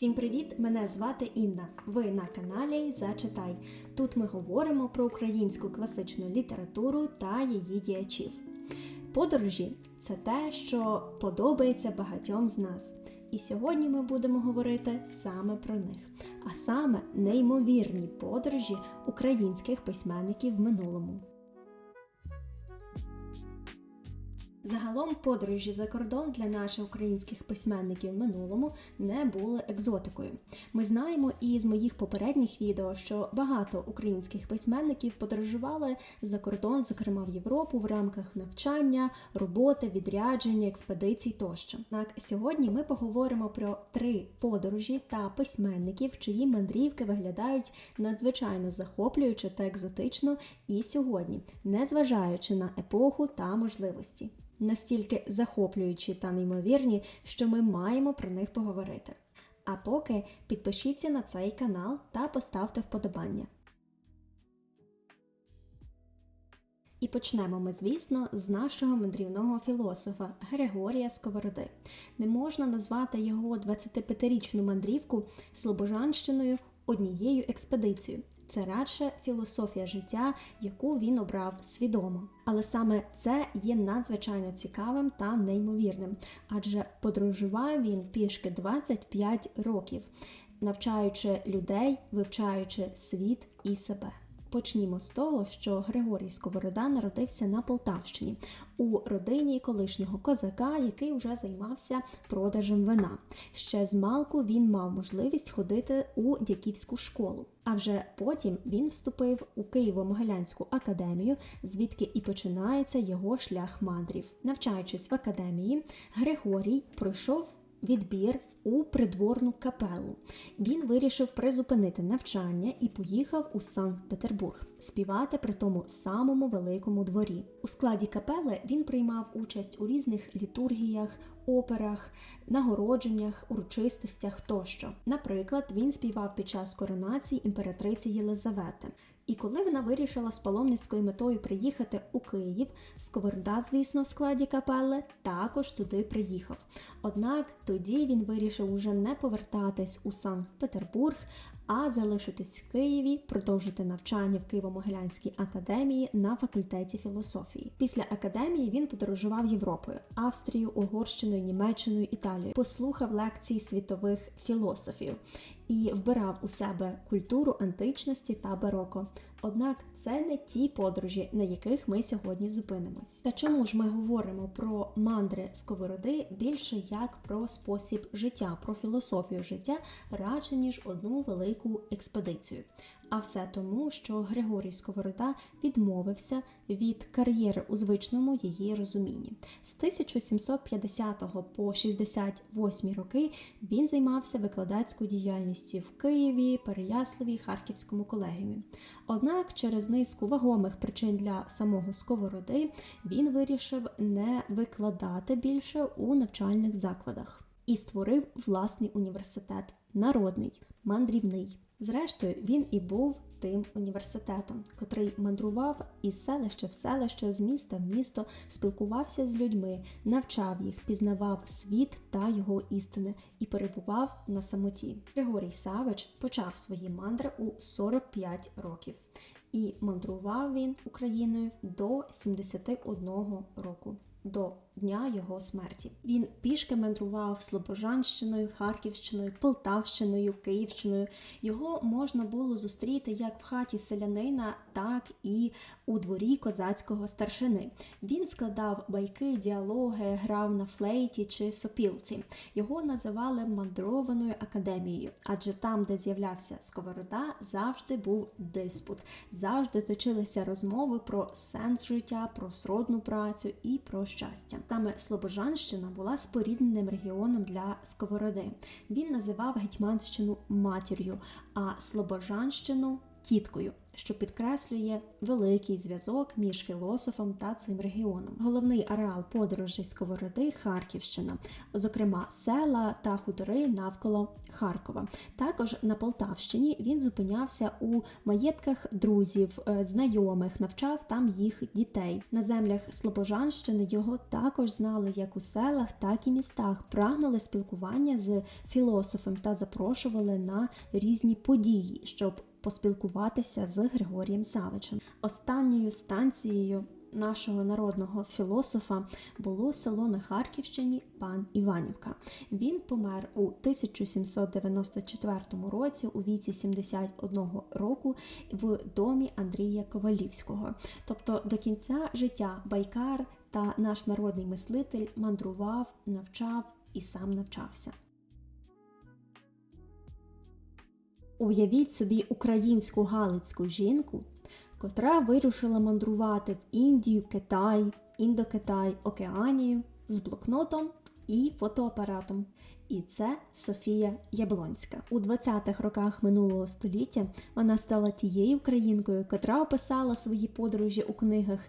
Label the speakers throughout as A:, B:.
A: Всім привіт! Мене звати Інна. Ви на каналі Зачитай. Тут ми говоримо про українську класичну літературу та її діячів. Подорожі це те, що подобається багатьом з нас. І сьогодні ми будемо говорити саме про них, а саме неймовірні подорожі українських письменників в минулому. Загалом подорожі за кордон для наших українських письменників в минулому не були екзотикою. Ми знаємо із моїх попередніх відео, що багато українських письменників подорожували за кордон, зокрема в Європу, в рамках навчання, роботи, відрядження, експедицій тощо. Так, сьогодні ми поговоримо про три подорожі та письменників, чиї мандрівки виглядають надзвичайно захоплююче та екзотично і сьогодні, незважаючи на епоху та можливості настільки захоплюючі та неймовірні, що ми маємо про них поговорити. А поки підпишіться на цей канал та поставте вподобання. І почнемо ми, звісно, з нашого мандрівного філософа Григорія Сковороди. Не можна назвати його 25-річну мандрівку Слобожанщиною однією експедицією. Це радше філософія життя, яку він обрав свідомо. Але саме це є надзвичайно цікавим та неймовірним, адже подорожував він пішки 25 років, навчаючи людей, вивчаючи світ і себе. Почнімо з того, що Григорій Сковорода народився на Полтавщині у родині колишнього козака, який вже займався продажем вина. Ще з малку він мав можливість ходити у дяківську школу. А вже потім він вступив у Києво-Могилянську академію, звідки і починається його шлях мандрів. Навчаючись в академії, Григорій пройшов відбір у придворну капелу. Він вирішив призупинити навчання і поїхав у Санкт-Петербург співати при тому самому великому дворі. У складі капели він приймав участь у різних літургіях, операх, нагородженнях, урочистостях тощо. Наприклад, він співав під час коронації імператриці Єлизавети. І коли вона вирішила з паломницькою метою приїхати у Київ, Сковорода, звісно, в складі капели також туди приїхав. Однак тоді він вирішив уже не повертатись у Санкт-Петербург, а залишитись в Києві, продовжити навчання в Києво-Могилянській академії на факультеті філософії. Після академії він подорожував Європою, Австрією, Угорщиною, Німеччиною, Італією, послухав лекції світових філософів і вбирав у себе культуру античності та бароко. Однак це не ті подорожі, на яких ми сьогодні зупинимось. Та чому ж ми говоримо про мандри сковороди більше як про спосіб життя, про філософію життя, радше ніж одну велику експедицію? А все тому, що Григорій Сковорода відмовився від кар'єри у звичному її розумінні. З 1750 по 68 роки він займався викладацькою діяльністю в Києві, Переяславі, Харківському колегіумі. Однак, через низку вагомих причин для самого Сковороди він вирішив не викладати більше у навчальних закладах і створив власний університет народний, мандрівний. Зрештою, він і був тим університетом, котрий мандрував із селища в селище, з міста в місто, спілкувався з людьми, навчав їх, пізнавав світ та його істини і перебував на самоті. Григорій Савич почав свої мандри у 45 років. І мандрував він Україною до 71 року до дня його смерті. Він пішки мандрував Слобожанщиною, Харківщиною, Полтавщиною, Київщиною. Його можна було зустріти як в хаті селянина, так і у дворі козацького старшини. Він складав байки, діалоги, грав на флейті чи сопілці. Його називали мандрованою академією, адже там, де з'являвся сковорода, завжди був диспут, завжди точилися розмови про сенс життя, про сродну працю і про щастя. Саме Слобожанщина була спорідненим регіоном для Сковороди. Він називав Гетьманщину матір'ю, а Слобожанщину тіткою. Що підкреслює великий зв'язок між філософом та цим регіоном. Головний ареал подорожей Сковороди Харківщина, зокрема села та хутори навколо Харкова. Також на Полтавщині він зупинявся у маєтках друзів, е, знайомих, навчав там їх дітей. На землях Слобожанщини його також знали як у селах, так і містах. Прагнули спілкування з філософом та запрошували на різні події, щоб поспілкуватися з Григорієм Савичем. Останньою станцією нашого народного філософа було село на Харківщині пан Іванівка. Він помер у 1794 році у віці 71 року в домі Андрія Ковалівського. Тобто до кінця життя Байкар та наш народний мислитель мандрував, навчав і сам навчався. Уявіть собі українську галицьку жінку, котра вирушила мандрувати в Індію, Китай, Індокитай, Океанію з блокнотом і фотоапаратом. І це Софія Яблонська. У 20-х роках минулого століття вона стала тією українкою, котра описала свої подорожі у книгах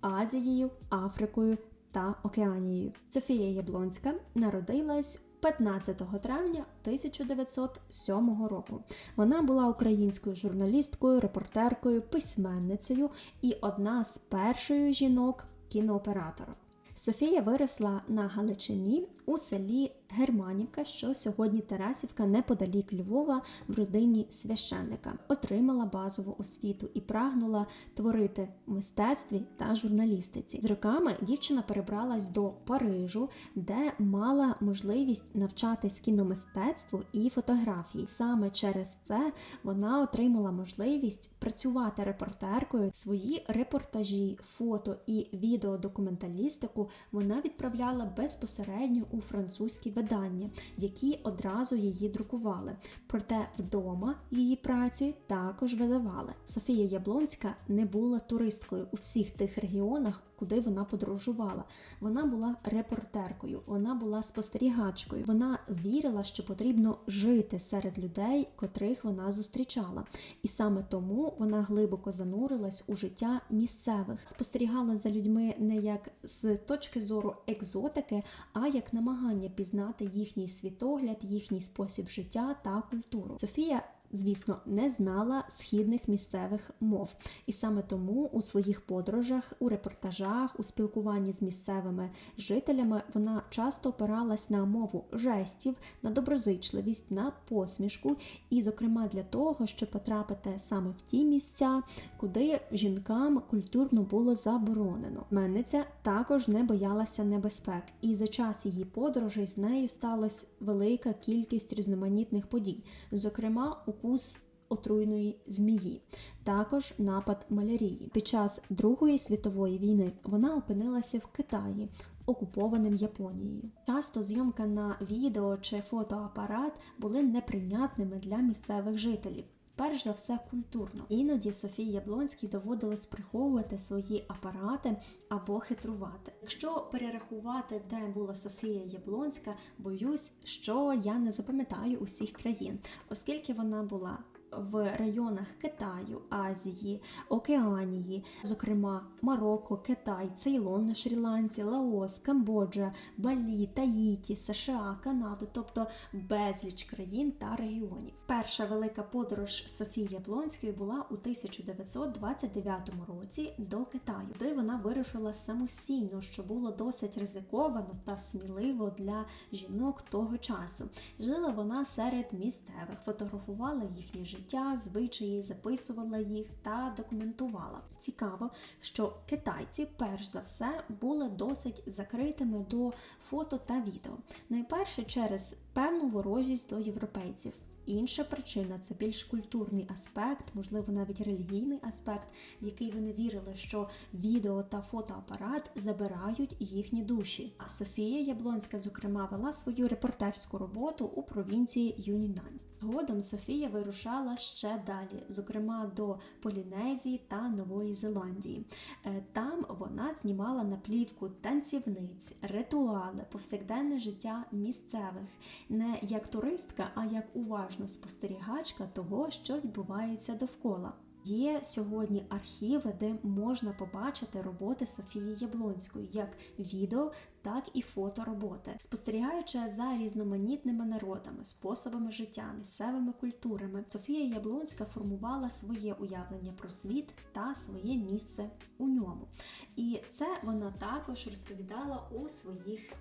A: Азією, Африкою та Океанією. Софія Яблонська народилась 15 травня 1907 року. Вона була українською журналісткою, репортеркою, письменницею і одна з перших жінок кінооператорок. Софія виросла на Галичині у селі Германівка, що сьогодні Тарасівка, неподалік Львова, в родині священника, отримала базову освіту і прагнула творити в мистецтві та журналістиці. З роками дівчина перебралась до Парижу, де мала можливість навчатись кіномистецтву і фотографії. Саме через це вона отримала можливість працювати репортеркою. Свої репортажі, фото і відеодокументалістику вона відправляла безпосередньо у французькі видання, які одразу її друкували. Проте вдома її праці також видавали. Софія Яблонська не була туристкою у всіх тих регіонах, куди вона подорожувала. Вона була репортеркою, вона була спостерігачкою. Вона вірила, що потрібно жити серед людей, котрих вона зустрічала. І саме тому вона глибоко занурилась у життя місцевих, спостерігала за людьми не як з точки зору екзотики, а як намагання пізнати їхній світогляд, їхній спосіб життя та культуру. Софія звісно, не знала східних місцевих мов. І саме тому у своїх подорожах, у репортажах, у спілкуванні з місцевими жителями вона часто опиралась на мову жестів, на доброзичливість, на посмішку, і, зокрема, для того, щоб потрапити саме в ті місця, куди жінкам культурно було заборонено. Менниця також не боялася небезпек, і за час її подорожей з нею сталася велика кількість різноманітних подій. Зокрема, у укус отруйної змії, також напад малярії. Під час Другої світової війни вона опинилася в Китаї. Окупованим Японією. Часто зйомка на відео чи фотоапарат були неприйнятними для місцевих жителів. Перш за все культурно. Іноді Софії Яблонській доводилось приховувати свої апарати або хитрувати. Якщо перерахувати, де була Софія Яблонська, боюсь, що я не запам'ятаю усіх країн, оскільки вона була в районах Китаю, Азії, Океанії, зокрема Марокко, Китай, Цейлон на Шрі-Ланці, Лаос, Камбоджа, Балі, Таїті, США, Канаду, тобто безліч країн та регіонів. Перша велика подорож Софії Яблонської була у 1929 році до Китаю, де вона вирушила самостійно, що було досить ризиковано та сміливо для жінок того часу. Жила вона серед місцевих, фотографувала їхнє життя життя, звичаї, записувала їх та документувала. Цікаво, що китайці, перш за все, були досить закритими до фото та відео. Найперше через певну ворожість до європейців. Інша причина це більш культурний аспект, можливо, навіть релігійний аспект, в який вони вірили, що відео та фотоапарат забирають їхні душі. А Софія Яблонська, зокрема, вела свою репортерську роботу у провінції Юнінань. Згодом Софія вирушала ще далі, зокрема до Полінезії та Нової Зеландії. Е, там вона знімала наплівку танцівниць, ритуали, повсякденне життя місцевих, не як туристка, а як уважна спостерігачка того, що відбувається довкола. Є сьогодні архіви, де можна побачити роботи Софії Яблонської, як відео, так і фотороботи, спостерігаючи за різноманітними народами, способами життя, місцевими культурами, Софія Яблонська формувала своє уявлення про світ та своє місце у ньому. І це вона також розповідала у своїх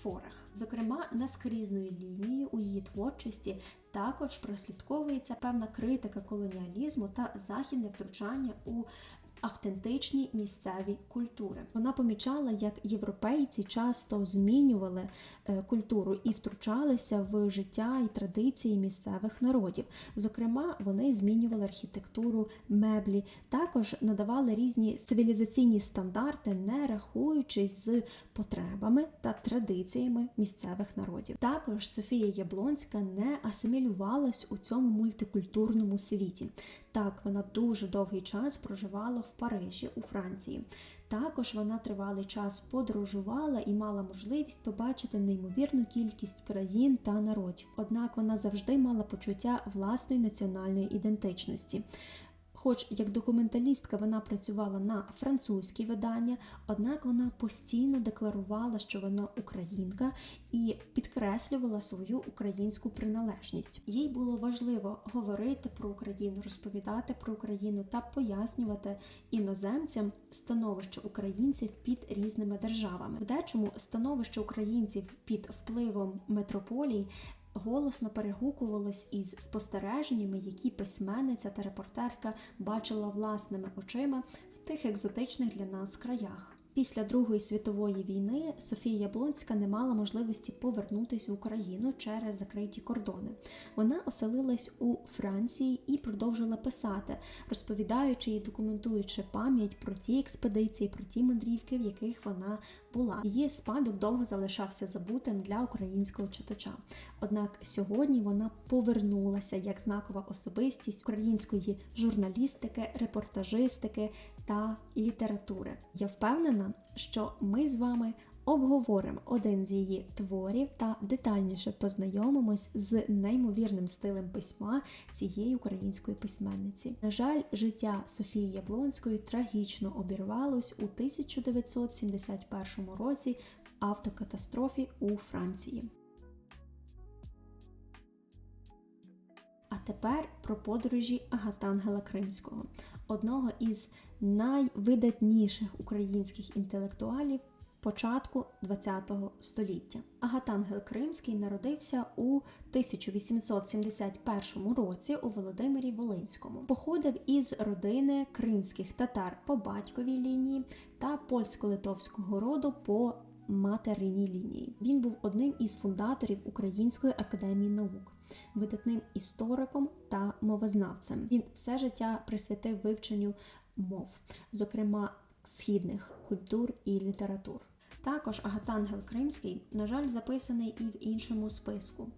A: творах. Зокрема, наскрізною лінією у її творчості також прослідковується певна критика колоніалізму та західне втручання у автентичні місцеві культури. Вона помічала, як європейці часто змінювали е, культуру і втручалися в життя і традиції місцевих народів. Зокрема, вони змінювали архітектуру, меблі, також надавали різні цивілізаційні стандарти, не рахуючись з потребами та традиціями місцевих народів. Також Софія Яблонська не асимілювалась у цьому мультикультурному світі. Так, вона дуже довгий час проживала в Парижі у Франції. Також вона тривалий час подорожувала і мала можливість побачити неймовірну кількість країн та народів. Однак вона завжди мала почуття власної національної ідентичності. Хоч як документалістка вона працювала на французькі видання, однак вона постійно декларувала, що вона українка і підкреслювала свою українську приналежність. Їй було важливо говорити про Україну, розповідати про Україну та пояснювати іноземцям становище українців під різними державами. В дечому становище українців під впливом метрополій голосно перегукувалось із спостереженнями, які письменниця та репортерка бачила власними очима в тих екзотичних для нас краях. Після Другої світової війни Софія Яблонська не мала можливості повернутися в Україну через закриті кордони. Вона оселилась у Франції і продовжила писати, розповідаючи і документуючи пам'ять про ті експедиції, про ті мандрівки, в яких вона була. Її спадок довго залишався забутим для українського читача. Однак сьогодні вона повернулася як знакова особистість української журналістики, репортажистики та літератури. Я впевнена, що ми з вами обговоримо один з її творів та детальніше познайомимось з неймовірним стилем письма цієї української письменниці. На жаль, життя Софії Яблонської трагічно обірвалось у 1971 році в автокатастрофі у Франції. А тепер про подорожі Агатангела Кримського, одного із найвидатніших українських інтелектуалів початку ХХ століття. Агатангел Кримський народився у 1871 році у Володимирі Волинському. Походив із родини кримських татар по батьковій лінії та польсько-литовського роду по материній лінії. Він був одним із фундаторів Української академії наук, видатним істориком та мовознавцем. Він все життя присвятив вивченню мов, зокрема східних культур і літератур. Також Агатангел Кримський, на жаль, записаний і в іншому списку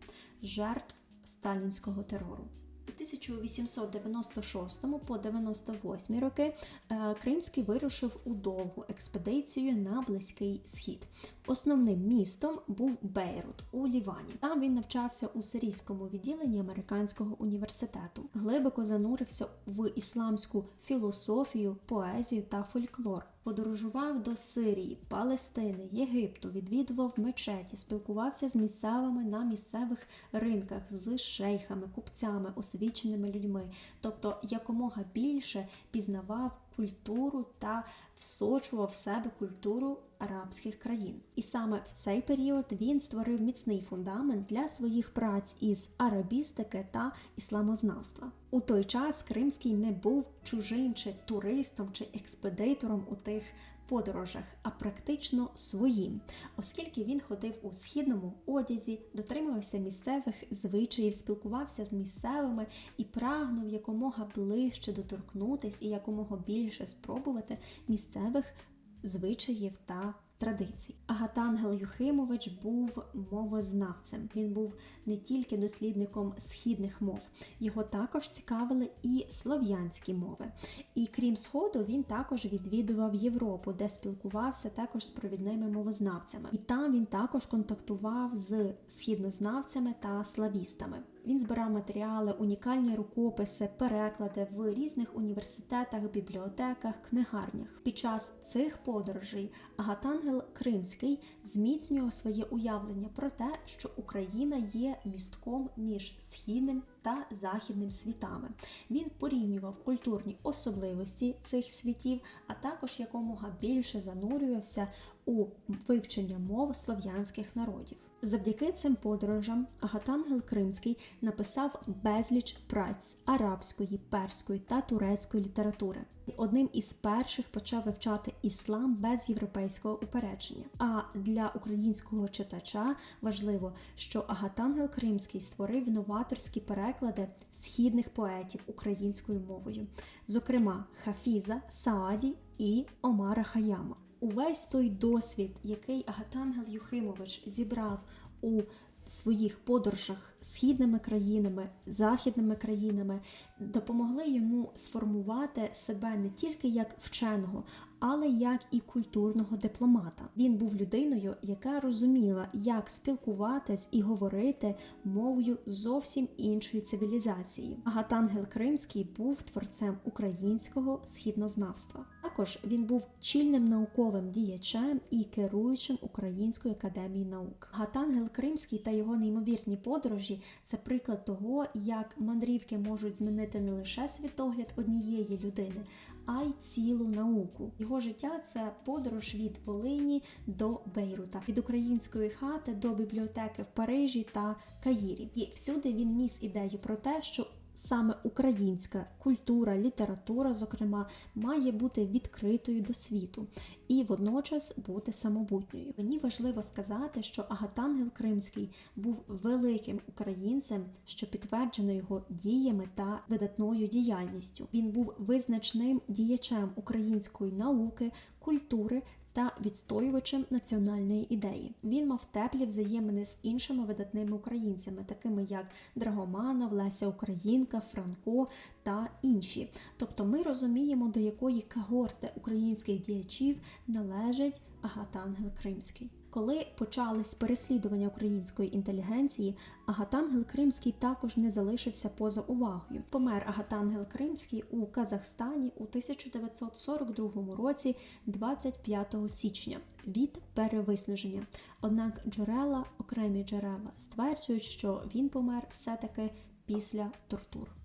A: жертв сталінського терору. У 1896 по 98 роки е, Кримський вирушив у довгу експедицію на Близький Схід. Основним містом був Бейрут у Лівані. Там він навчався у сирійському відділенні американського університету. Глибоко занурився в ісламську філософію, поезію та фольклор. Подорожував до Сирії, Палестини, Єгипту, відвідував мечеті, спілкувався з місцевими на місцевих ринках, з шейхами, купцями, освіченими людьми, тобто якомога більше пізнавав культуру та всочував в себе культуру арабських країн. І саме в цей період він створив міцний фундамент для своїх праць із арабістики та ісламознавства. У той час Кримський не був чужим чи туристом чи експедитором у тих подорожах, а практично своїм, оскільки він ходив у східному одязі, дотримувався місцевих звичаїв, спілкувався з місцевими і прагнув якомога ближче доторкнутись і якомога більше спробувати місцевих звичаїв та традицій. Агатангел Юхимович був мовознавцем. Він був не тільки дослідником східних мов, його також цікавили і слов'янські мови. І крім Сходу, він також відвідував Європу, де спілкувався також з провідними мовознавцями. І там він також контактував з східнознавцями та славістами. Він збирав матеріали, унікальні рукописи, переклади в різних університетах, бібліотеках, книгарнях. Під час цих подорожей Агатангел Кримський зміцнював своє уявлення про те, що Україна є містком між східним та західним світами. Він порівнював культурні особливості цих світів, а також якомога більше занурювався у вивчення мов слов'янських народів. Завдяки цим подорожам Агатангел Кримський написав безліч праць арабської, перської та турецької літератури. Одним із перших почав вивчати іслам без європейського упередження. А для українського читача важливо, що Агатангел Кримський створив новаторські переклади східних поетів українською мовою, зокрема Хафіза, Сааді і Омара Хаяма. Увесь той досвід, який Агатангел Юхимович зібрав у своїх подорожах східними країнами, західними країнами, допомогли йому сформувати себе не тільки як вченого, але як і культурного дипломата. Він був людиною, яка розуміла, як спілкуватись і говорити мовою зовсім іншої цивілізації. Агатангел Кримський був творцем українського східнознавства. Також він був чільним науковим діячем і керуючим Української академії наук. Гатангел Кримський та його неймовірні подорожі це приклад того, як мандрівки можуть змінити не лише світогляд однієї людини, а й цілу науку. Його життя це подорож від Волині до Бейрута, від української хати до бібліотеки в Парижі та Каїрі. І всюди він ніс ідею про те, що Саме українська культура, література, зокрема, має бути відкритою до світу і водночас бути самобутньою. Мені важливо сказати, що Агатангел Кримський був великим українцем, що підтверджено його діями та видатною діяльністю. Він був визначним діячем української науки, культури та відстоювачем національної ідеї. Він мав теплі взаємини з іншими видатними українцями, такими як Драгоманов, Леся Українка, Франко та інші. Тобто ми розуміємо, до якої когорти українських діячів належить Агатангел Кримський. Коли почались переслідування української інтелігенції, Агатангел Кримський також не залишився поза увагою. Помер Агатангел Кримський у Казахстані у 1942 році, 25 січня, від перевиснаження. Однак джерела, окремі джерела, стверджують, що він помер все-таки після тортур.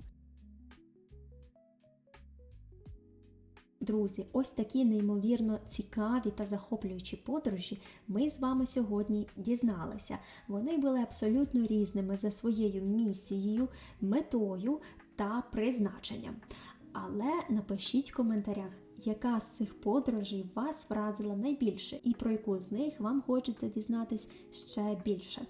A: Друзі, ось такі неймовірно цікаві та захоплюючі подорожі ми з вами сьогодні дізналися. Вони були абсолютно різними за своєю місією, метою та призначенням. Але напишіть в коментарях, яка з цих подорожей вас вразила найбільше, і про яку з них вам хочеться дізнатись ще більше.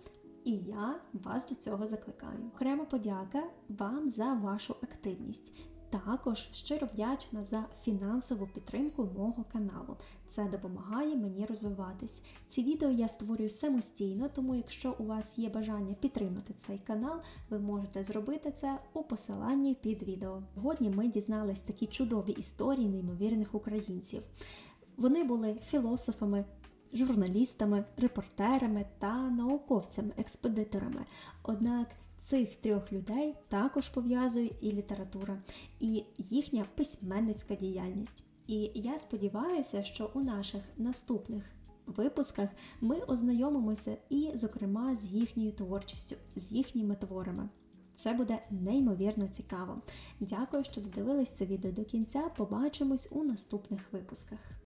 A: І я вас до цього закликаю. Окрема подяка вам за вашу активність. Також щиро вдячна за фінансову підтримку мого каналу. Це допомагає мені розвиватись. Ці відео я створюю самостійно, тому якщо у вас є бажання підтримати цей канал, ви можете зробити це у посиланні під відео. Сьогодні ми дізнались такі чудові історії неймовірних українців. Вони були філософами. Журналістами, репортерами та науковцями-експедиторами. Однак Цих трьох людей також пов'язує і література, і їхня письменницька діяльність. І я сподіваюся, що у наших наступних випусках ми ознайомимося і, зокрема, з їхньою творчістю, з їхніми творами. Це буде неймовірно цікаво. Дякую, що додивились це відео до кінця. Побачимось у наступних випусках.